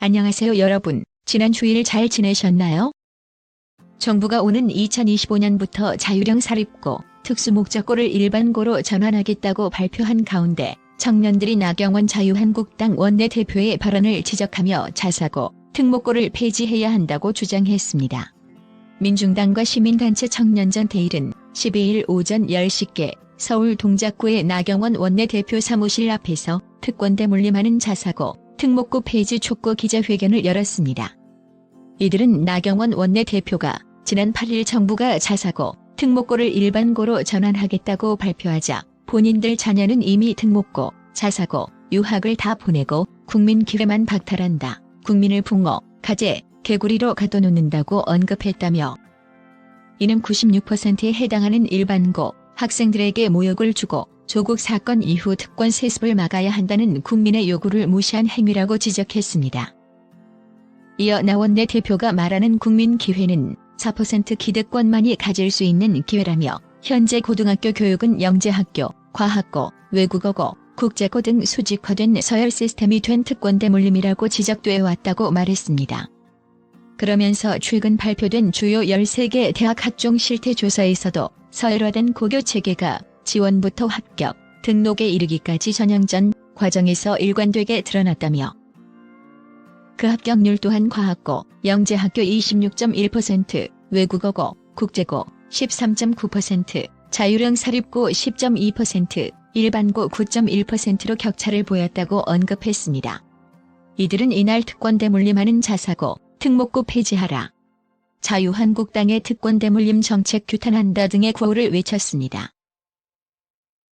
안녕하세요 여러분. 지난 주일 잘 지내셨나요? 정부가 오는 2025년부터 자유령 사립고, 특수목적고를 일반고로 전환하겠다고 발표한 가운데 청년들이 나경원 자유한국당 원내대표의 발언을 지적하며 자사고, 특목고를 폐지해야 한다고 주장했습니다. 민중당과 시민단체 청년전 대일은 12일 오전 10시께 서울 동작구의 나경원 원내대표 사무실 앞에서 특권대 물림하는 자사고, 특목고 폐지 촉구 기자회견을 열었습니다. 이들은 나경원 원내대표가 지난 8일 정부가 자사고, 특목고를 일반고로 전환하겠다고 발표하자 본인들 자녀는 이미 특목고, 자사고, 유학을 다 보내고 국민 기회만 박탈한다. 국민을 붕어, 가재, 개구리로 가둬놓는다고 언급했다며 이는 96%에 해당하는 일반고 학생들에게 모욕을 주고 조국 사건 이후 특권 세습을 막아야 한다는 국민의 요구를 무시한 행위라고 지적했습니다. 이어 나원내 대표가 말하는 국민 기회는 4% 기득권만이 가질 수 있는 기회라며 현재 고등학교 교육은 영재학교, 과학고, 외국어고, 국제고 등 수직화된 서열 시스템이 된 특권대 물림이라고 지적돼 왔다고 말했습니다. 그러면서 최근 발표된 주요 13개 대학 학종 실태 조사에서도 서열화된 고교 체계가 지원부터 합격, 등록에 이르기까지 전형전 과정에서 일관되게 드러났다며 그 합격률 또한 과학고, 영재학교 26.1%, 외국어고, 국제고 13.9%, 자유령 사립고 10.2%, 일반고 9.1%로 격차를 보였다고 언급했습니다. 이들은 이날 특권 대 물림하는 자사고, 특목고 폐지하라. 자유한국당의 특권 대 물림 정책 규탄한다 등의 구호를 외쳤습니다.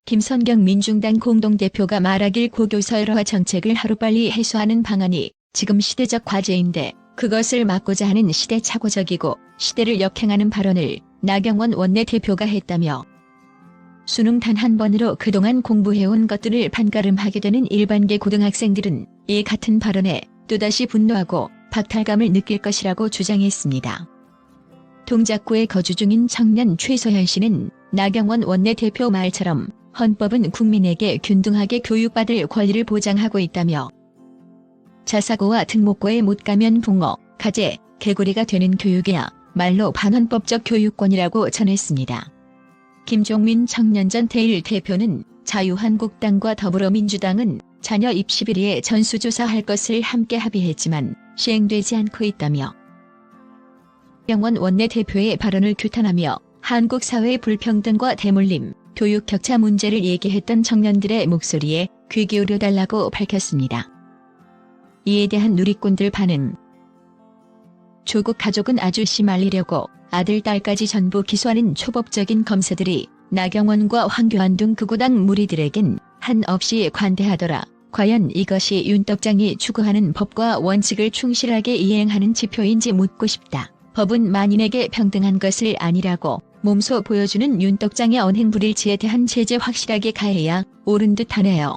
김선경 민중당 공동대표가 말하길 고교서열화 정책을 하루빨리 해소하는 방안이 지금 시대적 과제인데 그것을 막고자 하는 시대착오적이고 시대를 역행하는 발언을 나경원 원내대표가 했다며 수능 단 한 번으로 그동안 공부해온 것들을 반가름하게 되는 일반계 고등학생들은 이 같은 발언에 또다시 분노하고 박탈감을 느낄 것이라고 주장했습니다. 동작구에 거주 중인 청년 최소현 씨는 나경원 원내대표 말처럼 헌법은 국민에게 균등하게 교육받을 권리를 보장하고 있다며 자사고와 특목고에 못 가면 붕어, 가재, 개구리가 되는 교육이야 말로 반헌법적 교육권이라고 전했습니다. 김종민 청년전 대일 대표는 자유한국당과 더불어민주당은 자녀 입시 비리에 전수조사할 것을 함께 합의했지만 시행되지 않고 있다며 영원 원내대표의 발언을 규탄하며 한국 사회의 불평등과 대물림, 교육 격차 문제를 얘기했던 청년들의 목소리에 귀 기울여 달라고 밝혔습니다. 이에 대한 누리꾼들 반응 조국 가족은 아주 심말리려고 아들 딸까지 전부 기소하는 초법적인 검사들이 나경원과 황교안 등 극우당 무리들에겐 한없이 관대하더라. 과연 이것이 윤떡장이 추구하는 법과 원칙을 충실하게 이행하는 지표인지 묻고 싶다. 법은 만인에게 평등한 것을 아니라고 몸소 보여주는 윤떡장의 언행 불일치에 대한 제재 확실하게 가해야 옳은 듯하네요.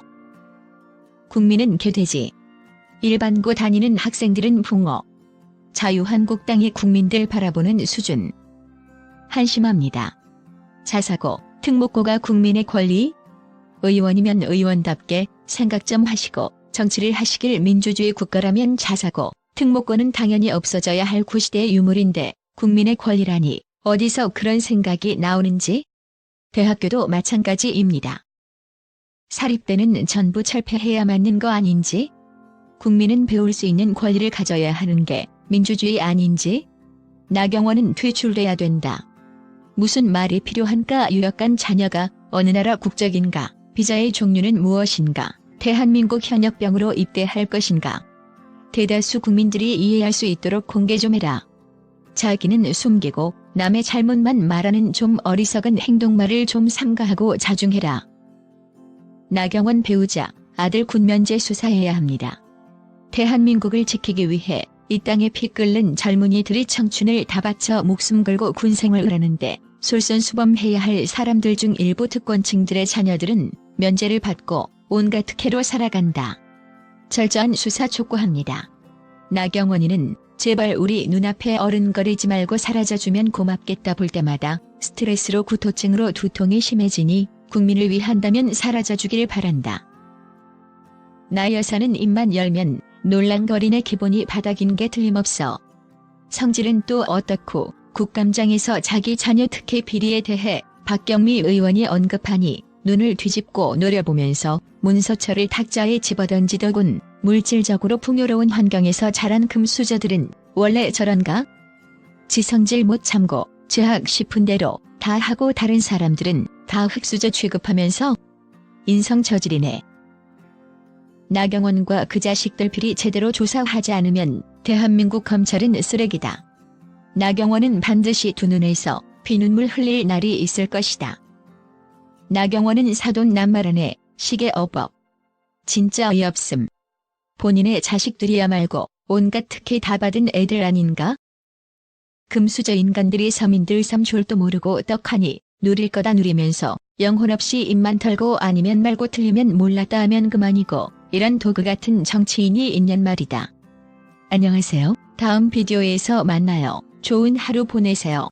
국민은 개돼지. 일반고 다니는 학생들은 붕어. 자유한국당이 국민들 바라보는 수준. 한심합니다. 자사고, 특목고가 국민의 권리? 의원이면 의원답게 생각 좀 하시고 정치를 하시길 민주주의 국가라면 자사고, 특목고는 당연히 없어져야 할 구시대의 유물인데 국민의 권리라니 어디서 그런 생각이 나오는지? 대학교도 마찬가지입니다. 사립대는 전부 철폐해야 맞는 거 아닌지? 국민은 배울 수 있는 권리를 가져야 하는 게 민주주의 아닌지? 나경원은 퇴출돼야 된다. 무슨 말이 필요한가 유력한 자녀가 어느 나라 국적인가, 비자의 종류는 무엇인가, 대한민국 현역병으로 입대할 것인가. 대다수 국민들이 이해할 수 있도록 공개 좀 해라. 자기는 숨기고 남의 잘못만 말하는 좀 어리석은 행동말을 좀 삼가하고 자중해라. 나경원 배우자, 아들 군면제 수사해야 합니다. 대한민국을 지키기 위해 이 땅에 피 끓는 젊은이들이 청춘을 다 바쳐 목숨 걸고 군생을 하는데 솔선수범해야 할 사람들 중 일부 특권층들의 자녀들은 면제를 받고 온갖 특혜로 살아간다. 철저한 수사 촉구합니다. 나경원이는 제발 우리 눈앞에 어른거리지 말고 사라져주면 고맙겠다 볼 때마다 스트레스로 구토증으로 두통이 심해지니 국민을 위한다면 사라져주길 바란다. 나 여사는 입만 열면 놀랑거리네 기본이 바닥인 게 틀림없어. 성질은 또 어떻고 국감장에서 자기 자녀 특혜 비리에 대해 박경미 의원이 언급하니 눈을 뒤집고 노려보면서 문서철을 탁자에 집어던지더군 물질적으로 풍요로운 환경에서 자란 금수저들은 원래 저런가? 지성질 못 참고 죄악 싶은 대로 다 하고 다른 사람들은 다 흑수저 취급하면서 인성 저질이네. 나경원과 그 자식들 비리 제대로 조사하지 않으면 대한민국 검찰은 쓰레기다. 나경원은 반드시 두 눈에서 피눈물 흘릴 날이 있을 것이다. 나경원은 사돈 남말하네 시계 어법. 진짜 어이없음. 본인의 자식들이야 말고 온갖 특혜 다 받은 애들 아닌가? 금수저 인간들이 서민들 삶 줄도 모르고 떡하니 누릴 거다 누리면서 영혼 없이 입만 털고 아니면 말고 틀리면 몰랐다 하면 그만이고 이런 도구 같은 정치인이 있냔 말이다. 안녕하세요. 다음 비디오에서 만나요. 좋은 하루 보내세요.